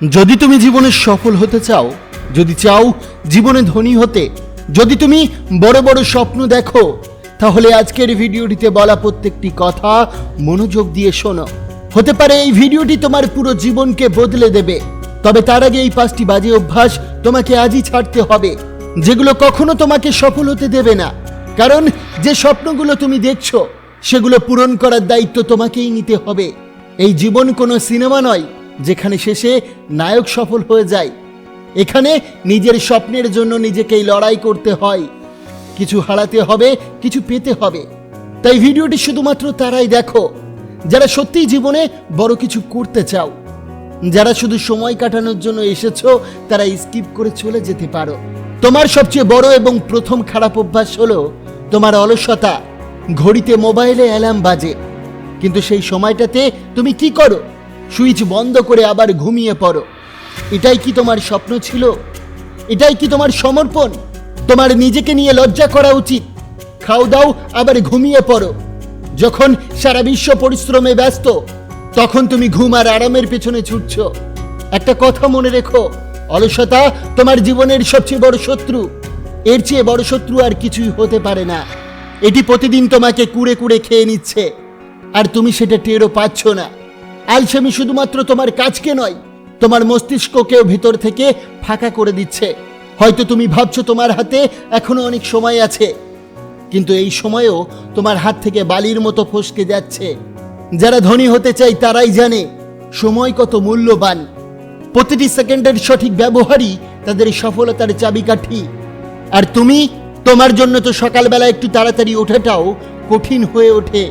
যদি তুমি জীবনে সফল হতে চাও, যদি চাও জীবনে ধনী হতে, যদি তুমি বড় বড় স্বপ্ন দেখো, তাহলে আজকের ভিডিওটিতে বলা প্রত্যেকটি কথা মনোযোগ দিয়ে শোনো। হতে পারে এই ভিডিওটি তোমার পুরো জীবনকে বদলে দেবে, তবে তার আগে এই পাঁচটি বাজে অভ্যাস তোমাকে আজই ছাড়তে হবে, যেগুলো কখনো তোমাকে সফল হতে দেবে না। কারণ যে স্বপ্নগুলো তুমি দেখছ, সেগুলো পূরণ করার দায়িত্ব তোমাকেই নিতে হবে। এই জীবন কোনো সিনেমা নয় যেখানে শেষে নায়ক সফল হয়ে যায়। এখানে নিজের স্বপ্নের জন্য নিজেকেই লড়াই করতে হয়। কিছু হারাতে হবে, কিছু পেতে হবে। তাই ভিডিওটি শুধুমাত্র তারাই দেখো। যারা সত্যিই জীবনে বড় কিছু করতে চাও, যারা শুধু সময় কাটানোর জন্য এসেছ, তারা স্কিপ করে চলে যেতে পারো। তোমার সবচেয়ে বড় এবং প্রথম খারাপ অভ্যাস হলো তোমার অলসতা। ঘড়িতে মোবাইলে অ্যালার্ম বাজে। কিন্তু সেই সময়টাতে তুমি কি করো? সুইচ বন্ধ করে আবার ঘুমিয়ে পড়ো। এটাই কি তোমার স্বপ্ন ছিল? এটাই কি তোমার সমর্পণ? তোমার নিজেকে নিয়ে লজ্জা করা উচিত। খাও দাও, আবার ঘুমিয়ে পড়ো। যখন সারা বিশ্ব পরিশ্রমে ব্যস্ত, তখন তুমি ঘুম আর আরামের পেছনে ছুটছ। একটা কথা মনে রেখো, অলসতা তোমার জীবনের সবচেয়ে বড় শত্রু। এর চেয়ে বড় শত্রু আর কিছুই হতে পারে না। এটি প্রতিদিন তোমাকে কুড়ে কুড়ে খেয়ে নিচ্ছে। আর তুমি সেটা টেরও পাচ্ছ না। আলসেমি শুধুমাত্র তোমার কাজকে নয়, তোমার মস্তিষ্ককেও ভিতর থেকে ফাঁকা করে দিচ্ছে। হয়তো তুমি ভাবছ তোমার হাতে এখনও অনেক সময় আছে, কিন্তু এই সময়ও তোমার হাত থেকে বালির মতো ফসকে যাচ্ছে। যারা ধনী হতে চাই তারাই জানে, সময় কত মূল্যবান। প্রতিটি সেকেন্ডের সঠিক ব্যবহারই তাদের সফলতার চাবিকাঠি। আর তুমি, তোমার জন্য তো সকালবেলা একটু তাড়াতাড়ি ওঠাটাও কঠিন হয়ে ওঠে।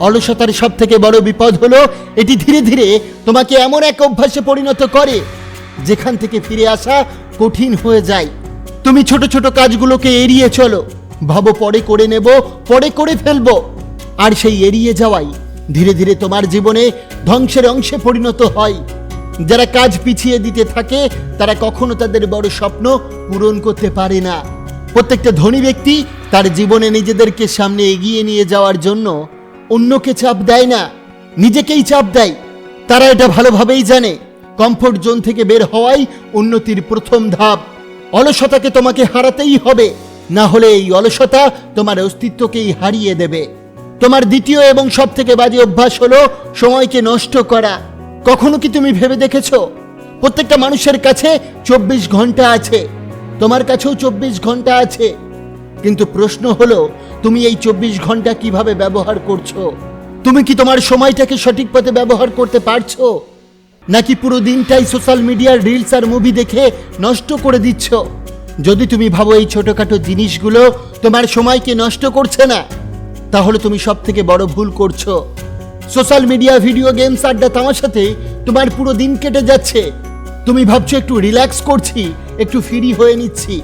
অলসতার সব থেকে বড় বিপদ হলো, এটি ধীরে ধীরে তোমাকে এমন এক অভ্যাসে পরিণত করে, যেখান থেকে ফিরে আসা কঠিন হয়ে যায়। তুমি ছোট ছোট কাজগুলোকে এড়িয়ে চলো, ভাবো পরে করে নেব, পরে করে ফেলব। আর সেই এড়িয়ে যাওয়াই ধীরে ধীরে তোমার জীবনে ধ্বংসের অংশে পরিণত হয়। যারা কাজ পিছিয়ে দিতে থাকে, তারা কখনো তাদের বড় স্বপ্ন পূরণ করতে পারে না। প্রত্যেকটা ধনী ব্যক্তি তার জীবনে নিজেদেরকে সামনে এগিয়ে নিয়ে যাওয়ার জন্য অন্যকে চাপ দেয় না, নিজেকেই চাপ দেয়। তারা এটা ভালোভাবেই জানে। কমফোর্ট জোন থেকে বের হওয়াই উন্নতির প্রথম ধাপ। অলসতাকে তোমাকে হারাতেই হবে। না হলে এই অলসতা তোমার অস্তিত্বকেই হারিয়ে দেবে। তোমার দ্বিতীয় এবং সব থেকে বাজে অভ্যাস হলো সময়কে নষ্ট করা। কখনো কি তুমি ভেবে দেখেছ? প্রত্যেকটা মানুষের কাছে চব্বিশ ঘণ্টা আছে। তোমার কাছেও চব্বিশ ঘণ্টা আছে। কিন্তু প্রশ্ন হলো তুমি এই চব্বিশ ঘণ্টা কীভাবে ব্যবহার করছ? তুমি কি তোমার সময়টাকে সঠিক পথে ব্যবহার করতে পারছ? নাকি পুরো দিনটাই সোশ্যাল মিডিয়ার রিলস আর মুভি দেখে নষ্ট করে দিচ্ছ? যদি তুমি ভাবো এই ছোটখাটো জিনিসগুলো তোমার সময়কে নষ্ট করছে না, তাহলে তুমি সব থেকে বড় ভুল করছ। সোশ্যাল মিডিয়া, ভিডিও গেমস, আড্ডা, তামাশাতে তোমার পুরো দিন কেটে যাচ্ছে। তুমি ভাবছ একটু রিল্যাক্স করছি, একটু ফ্রি হয়ে নিচ্ছি।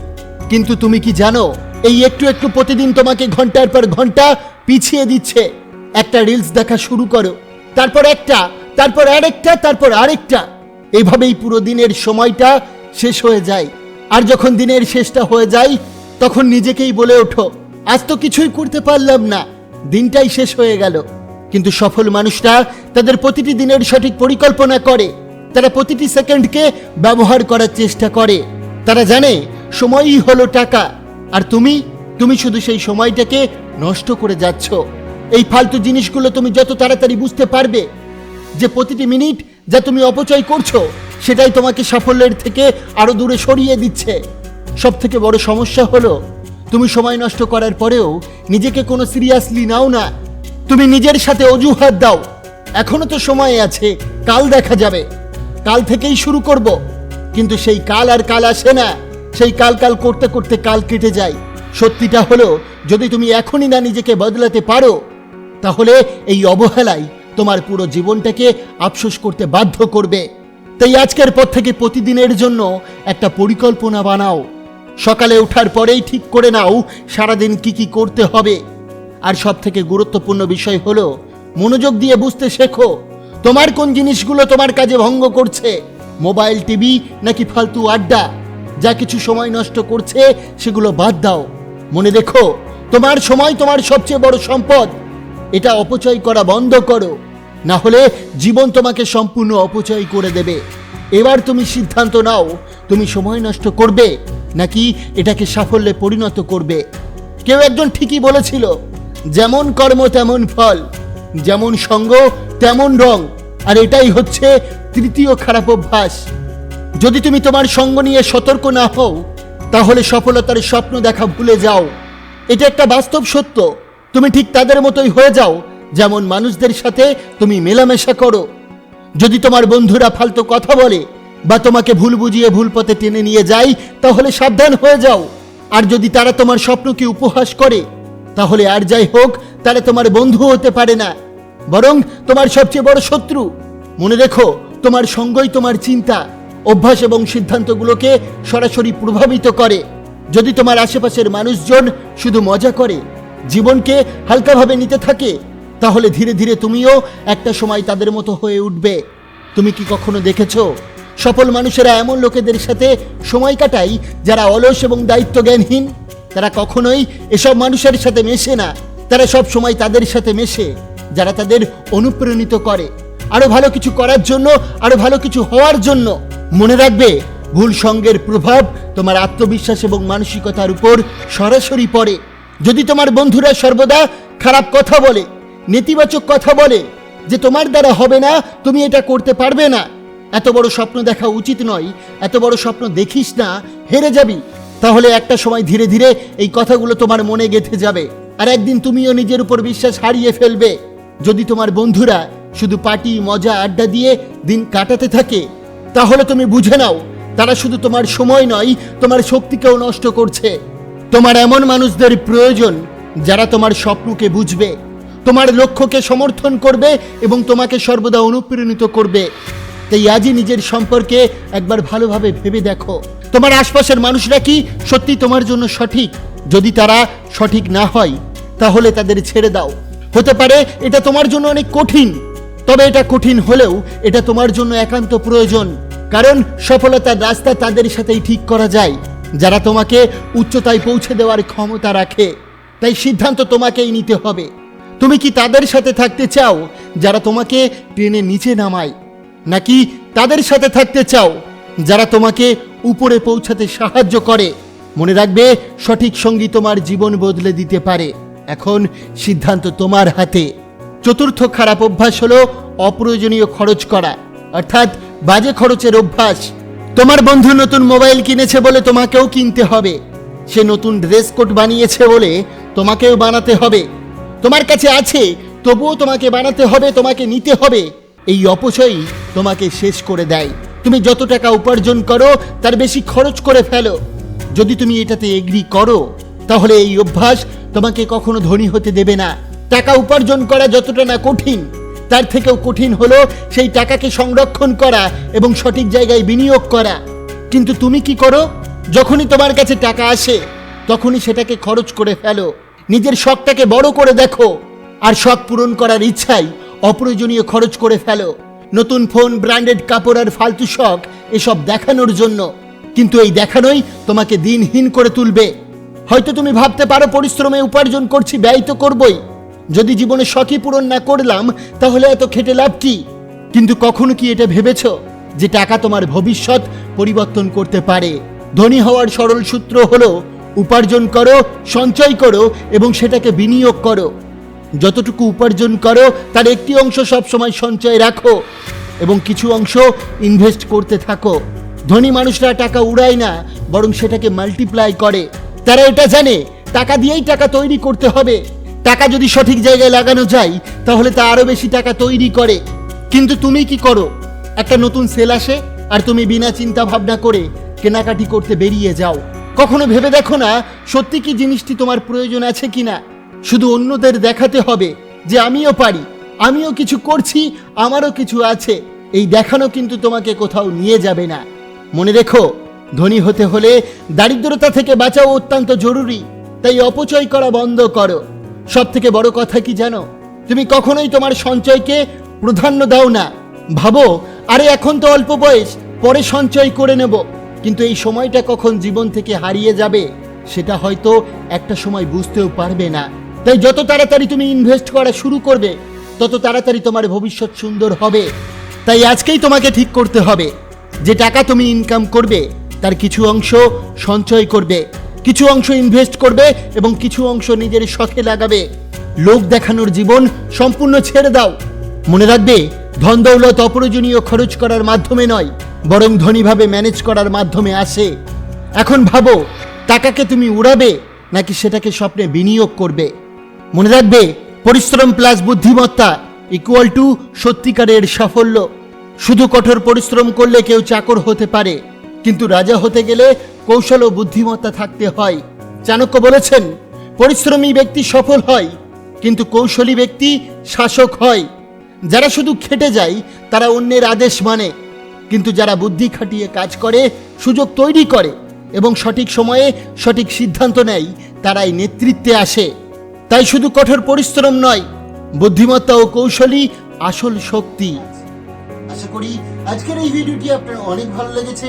কিন্তু তুমি কি জানো এই একটু একটু প্রতিদিন তোমাকে ঘণ্টার পর ঘণ্টা পিছিয়ে দিচ্ছে। একটা রিলস দেখা শুরু করো, তারপর একটা, তারপর আরেকটা তারপর আরেকটা। এইভাবেই পুরো দিনের সময়টা শেষ হয়ে যায়। আর যখন দিনের শেষটা হয়ে যায়, তখন নিজেকেই বলে ওঠো, আজ তো কিছুই করতে পারলাম না। দিনটাই শেষ হয়ে গেল। কিন্তু সফল মানুষরা তাদের প্রতিটি দিনের সঠিক পরিকল্পনা করে। তারা প্রতিটি সেকেন্ডকে ব্যবহার করার চেষ্টা করে। তারা জানে, সময়ই হলো টাকা। আর তুমি তুমি শুধু সেই সময়টাকে নষ্ট করে যাচ্ছ। এই ফালতু জিনিসগুলো তুমি যত তাড়াতাড়ি বুঝতে পারবে, যে প্রতিটি মিনিট যা তুমি অপচয় করছ, সেটাই তোমাকে সাফল্যের থেকে আরও দূরে সরিয়ে দিচ্ছে। সব থেকে বড় সমস্যা হলো, তুমি সময় নষ্ট করার পরেও নিজেকে কোনো সিরিয়াসলি নাও না। তুমি নিজের সাথে অজুহাত দাও। এখনও তো সময় আছে, কাল দেখা যাবে। কাল থেকেই শুরু করব, কিন্তু সেই কাল আর কাল আসে না। সেই কাল কাল করতে করতে কাল কেটে যায়। সত্যিটা হলো, যদি তুমি এখনই না নিজেকে বদলাতে পারো, তাহলে এই অবহেলাই তোমার পুরো জীবনটাকে আফসোস করতে বাধ্য করবে। তাই আজকের পর থেকে প্রতিদিনের জন্য একটা পরিকল্পনা বানাও। সকালে ওঠার পরেই ঠিক করে নাও সারাদিন কি কি করতে হবে। আর সব থেকে গুরুত্বপূর্ণ বিষয় হলো, মনোযোগ দিয়ে বুঝতে শেখো, তোমার কোন জিনিসগুলো তোমার কাজে ভঙ্গ করছে? মোবাইল, টিভি নাকি ফালতু আড্ডা? যা কিছু সময় নষ্ট করছে, সেগুলো বাদ দাও। মনে দেখো তোমার সময় তোমার সবচেয়ে বড় সম্পদ। এটা অপচয় করা বন্ধ করো। না হলে জীবন তোমাকে সম্পূর্ণ অপচয় করে দেবে। এবার তুমি সিদ্ধান্ত নাও, তুমি সময় নষ্ট করবে, নাকি এটাকে সাফল্যে পরিণত করবে। কেউ একজন ঠিকই বলেছিল, যেমন কর্ম তেমন ফল, যেমন সঙ্গ তেমন রং। আর এটাই হচ্ছে তৃতীয় খারাপ অভ্যাস। যদি তুমি তোমার সঙ্গ নিয়ে সতর্ক না হও, তাহলে সফলতার স্বপ্ন দেখা ভুলে যাও। এটা একটা বাস্তব সত্য। তুমি ঠিক তাদের মতোই হয়ে যাও, যেমন মানুষদের সাথে তুমি মেলামেশা করো। যদি তোমার বন্ধুরা ফালতু কথা বলে, বা তোমাকে ভুল বুঝিয়ে ভুল পথে টেনে নিয়ে যায়, তাহলে সাবধান হয়ে যাও। আর যদি তারা তোমার স্বপ্নকে উপহাস করে, তাহলে আর যাই হোক, তারা তোমার বন্ধু হতে পারে না। বরং তোমার সবচেয়ে বড় শত্রু। মনে রেখো, তোমার সঙ্গই তোমার চিন্তা। অভ্যাস এবং সিদ্ধান্তগুলোকে সরাসরি প্রভাবিত করে। যদি তোমার আশেপাশের মানুষজন শুধু মজা করে, জীবনকে হালকাভাবে নিতে থাকে, তাহলে ধীরে ধীরে তুমিও একটা সময় তাদের মতো হয়ে উঠবে। তুমি কি কখনো দেখেছ? সফল মানুষেরা এমন লোকেদের সাথে সময় কাটায় যারা অলস এবং দায়িত্ব জ্ঞানহীন তারা কখনোই এসব মানুষের সাথে মেশে না। তারা সব সময় তাদের সাথে মেশে, যারা তাদের অনুপ্রাণিত করে। আরও ভালো কিছু করার জন্য, আরও ভালো কিছু হওয়ার জন্য। মনে রাখবে, ভুল সঙ্গের প্রভাব তোমার আত্মবিশ্বাস এবং মানসিকতার উপর সরাসরি পড়ে। যদি তোমার বন্ধুরা সর্বদা খারাপ কথা বলে, নেতিবাচক কথা বলে, যে তোমার দ্বারা হবে না, তুমি এটা করতে পারবে না। এত বড় স্বপ্ন দেখা উচিত নয়, এত বড় স্বপ্ন দেখিস না, হেরে যাবি। তাহলে একটা সময় ধীরে ধীরে এই কথাগুলো তোমার মনে গেঁথে যাবে। আর একদিন তুমিও নিজের উপর বিশ্বাস হারিয়ে ফেলবে। যদি তোমার বন্ধুরা শুধু পার্টি, মজা, আড্ডা দিয়ে দিন কাটাতে থাকে তাহলে তুমি বুঝে নাও, তারা শুধু তোমার সময় নয়, তোমার শক্তিকেও নষ্ট করছে। তোমার এমন মানুষদের প্রয়োজন যারা তোমার স্বপ্নকে বুঝবে, তোমার লক্ষ্যকে সমর্থন করবে এবং তোমাকে সর্বদা অনুপ্রাণিত করবে। তাই আজই নিজের সম্পর্কে একবার ভালোভাবে ভেবে দেখো। তোমার আশপাশের মানুষরা কি সত্যি তোমার জন্য সঠিক? যদি তারা সঠিক না হয়, তাহলে তাদের ছেড়ে দাও। হতে পারে এটা তোমার জন্য অনেক কঠিন তবে এটা কঠিন হলেও এটা তোমার জন্য একান্ত প্রয়োজন, কারণ সফলতার রাস্তা তাদের সাথেই ঠিক করা যায়, যারা তোমাকে উচ্চতায় পৌঁছে দেওয়ার ক্ষমতা রাখে। তাই সিদ্ধান্ত তোমাকেই নিতে হবে। তুমি কি তাদের সাথে থাকতে চাও, যারা তোমাকে টেনে নিচে নামায়? নাকি তাদের সাথে থাকতে চাও, যারা তোমাকে উপরে পৌঁছাতে সাহায্য করে? মনে রাখবে, সঠিক সঙ্গী তোমার জীবন বদলে দিতে পারে। এখন সিদ্ধান্ত তোমার হাতে। চতুর্থ খারাপ অভ্যাস হলো অপ্রয়োজনীয় খরচ করা। অর্থাৎ বাজে খরচের অভ্যাস। তোমার বন্ধু নতুন মোবাইল কিনেছে বলে তোমাকেও কিনতে হবে। সে নতুন ড্রেস কোড বানিয়েছে বলে তোমাকেও বানাতে হবে। তোমার কাছে আছে, তবুও তোমাকে বানাতে হবে, তোমাকে নিতে হবে। এই অপচয়ই তোমাকে শেষ করে দেয়। তুমি যত টাকা উপার্জন করো, তার বেশি খরচ করে ফেলো। যদি তুমি এটাতে এগ্রি করো, তাহলে এই অভ্যাস তোমাকে কখনো ধনী হতে দেবে না। টাকা উপার্জন করা যতটা না কঠিন, তার থেকেও কঠিন হলো সেই টাকাকে সংরক্ষণ করা এবং সঠিক জায়গায় বিনিয়োগ করা। কিন্তু তুমি কি করো? যখনই তোমার কাছে টাকা আসে, তখনই সেটাকে খরচ করে ফেলো। নিজের শখটাকে বড় করে দেখো, আর শখ পূরণ করার ইচ্ছাই অপ্রয়োজনীয় খরচ করে ফেলো। নতুন ফোন ব্র্যান্ডেড কাপড় আর ফালতু শখ, এসব দেখানোর জন্য। কিন্তু এই দেখানোই তোমাকে দিনহীন করে তুলবে। হয়তো তুমি ভাবতে পারো পরিশ্রমে উপার্জন করছি, ব্যয় তো করবই। যদি জীবনে শখই পূরণ না করলাম, তাহলে এত খেটে লাভ কি? কিন্তু কখনো কি এটা ভেবেছ যে টাকা তোমার ভবিষ্যৎ পরিবর্তন করতে পারে? ধনী হওয়ার সরল সূত্র হলো, উপার্জন করো, সঞ্চয় করো এবং সেটাকে বিনিয়োগ করো। যতটুকু উপার্জন করো, তার একটি অংশ সবসময় সঞ্চয় রাখো এবং কিছু অংশ ইনভেস্ট করতে থাকো। ধনী মানুষরা টাকা উড়ায় না, বরং সেটাকে মাল্টিপ্লাই করে। তারা এটা জানে, টাকা দিয়েই টাকা তৈরি করতে হবে। টাকা যদি সঠিক জায়গায় লাগানো যায়, তাহলে তা আরও বেশি টাকা তৈরি করে। কিন্তু তুমি কি করো? একটা নতুন সেল আসে, আর তুমি বিনা চিন্তা ভাবনা করে কেনাকাটি করতে বেরিয়ে যাও। কখনো ভেবে দেখো না, সত্যি কি জিনিসটি তোমার প্রয়োজন আছে কিনা? শুধু অন্যদের দেখাতে হবে যে আমিও পারি, আমিও কিছু করছি, আমারও কিছু আছে। এই দেখানো কিন্তু তোমাকে কোথাও নিয়ে যাবে না। মনে রেখো, ধনী হতে হলে দারিদ্রতা থেকে বাঁচাও অত্যন্ত জরুরি। তাই অপচয় করা বন্ধ করো। সব থেকে বড় কথা কি জানো? তুমি কখনোই তোমার সঞ্চয়কে প্রাধান্য দাও না। ভাবো, আরে এখন তো অল্প বয়স, পরে সঞ্চয় করে নেব। কিন্তু এই সময়টা কখন জীবন থেকে হারিয়ে যাবে, সেটা হয়তো একটা সময় বুঝতেও পারবে না। তাই যত তাড়াতাড়ি তুমি ইনভেস্ট করা শুরু করবে, তত তাড়াতাড়ি তোমার ভবিষ্যৎ সুন্দর হবে। তাই আজকেই তোমাকে ঠিক করতে হবে। যে টাকা তুমি ইনকাম করবে, তার কিছু অংশ সঞ্চয় করবে। কিছু অংশ ইনভেস্ট করবে এবং কিছু অংশ নিজের শখে লাগাবে। লোক দেখানোর জীবন সম্পূর্ণ ছেড়ে দাও। মনে রাখবে, ধন দৌলত অপ্রয়োজনীয় খরচ করার মাধ্যমে নয়, বরং ধনীভাবে ম্যানেজ করার মাধ্যমে আসে। এখন ভাবো, টাকাকে তুমি উড়াবে নাকি সেটাকে স্বপ্নে বিনিয়োগ করবে? মনে রাখবে, পরিশ্রম প্লাস বুদ্ধিমত্তা ইকুয়াল টু সত্যিকারের সাফল্য। শুধু কঠোর পরিশ্রম করলে কেউ চাকর হতে পারে, কিন্তু রাজা হতে গেলে কৌশল ও বুদ্ধিমত্তা থাকতে হয়। চাণক্য বলেছেন, পরিশ্রমী ব্যক্তি সফল হয়, কিন্তু কৌশলী ব্যক্তি শাসক হয়। যারা শুধু খেটে যায়, তারা অন্যের আদেশ মানে। কিন্তু যারা বুদ্ধি খাটিয়ে কাজ করে, সুযোগ তৈরি করে এবং সঠিক সময়ে সঠিক সিদ্ধান্ত নেয়, তারাই নেতৃত্বে আসে। তাই শুধু কঠোর পরিশ্রম নয়, বুদ্ধিমত্তা ও কৌশলী আসল শক্তি। আশা করি আজকের এই ভিডিওটি আপনার অনেক ভালো লেগেছে।